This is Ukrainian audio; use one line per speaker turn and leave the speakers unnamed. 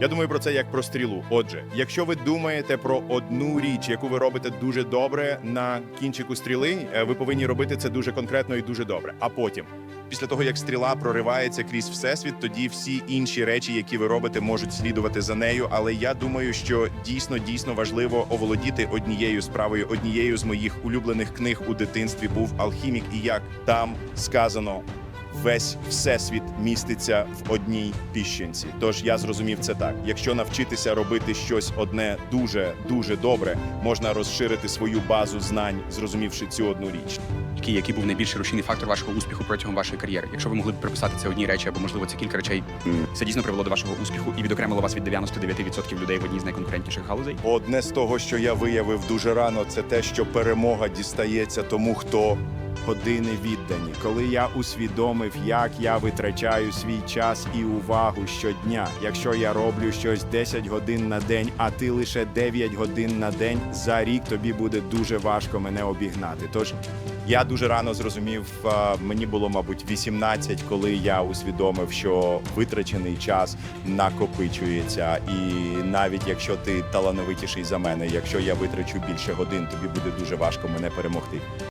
Я думаю про це як про стрілу. Отже, якщо ви думаєте про одну річ, яку ви робите дуже добре на кінчику стріли, е, ви повинні робити це дуже конкретно і дуже добре. А потім, після того як стріла проривається крізь всесвіт, тоді всі інші речі, які ви робите, можуть слідувати за нею. Але я думаю, що дійсно дійсно важливо оволодіти однією справою. Однією з моїх улюблених книг у дитинстві був алхімік, і як там сказано. Весь всесвіт міститься в одній піщинці. Тож я зрозумів це так: якщо навчитися робити щось одне дуже дуже добре, можна розширити свою базу знань, зрозумівши цю одну річ.
Який, який був найбільший рушійний фактор вашого успіху протягом вашої кар'єри? Якщо ви могли б приписати це одній речі, або можливо це кілька речей, це дійсно привело до вашого успіху і відокремило вас від 99% людей в одній з найконкурентніших галузей.
Одне з того, що я виявив дуже рано, це те, що перемога дістається тому, хто години віддані. Коли я усвідомив, як я витрачаю свій час і увагу щодня. Якщо я роблю щось 10 годин на день, а ти лише 9 годин на день, за рік тобі буде дуже важко мене обігнати. Тож я дуже рано зрозумів, мені було, мабуть, 18, коли я усвідомив, що витрачений час накопичується, і навіть якщо ти талановитіший за мене, якщо я витрачу більше годин, тобі буде дуже важко мене перемогти.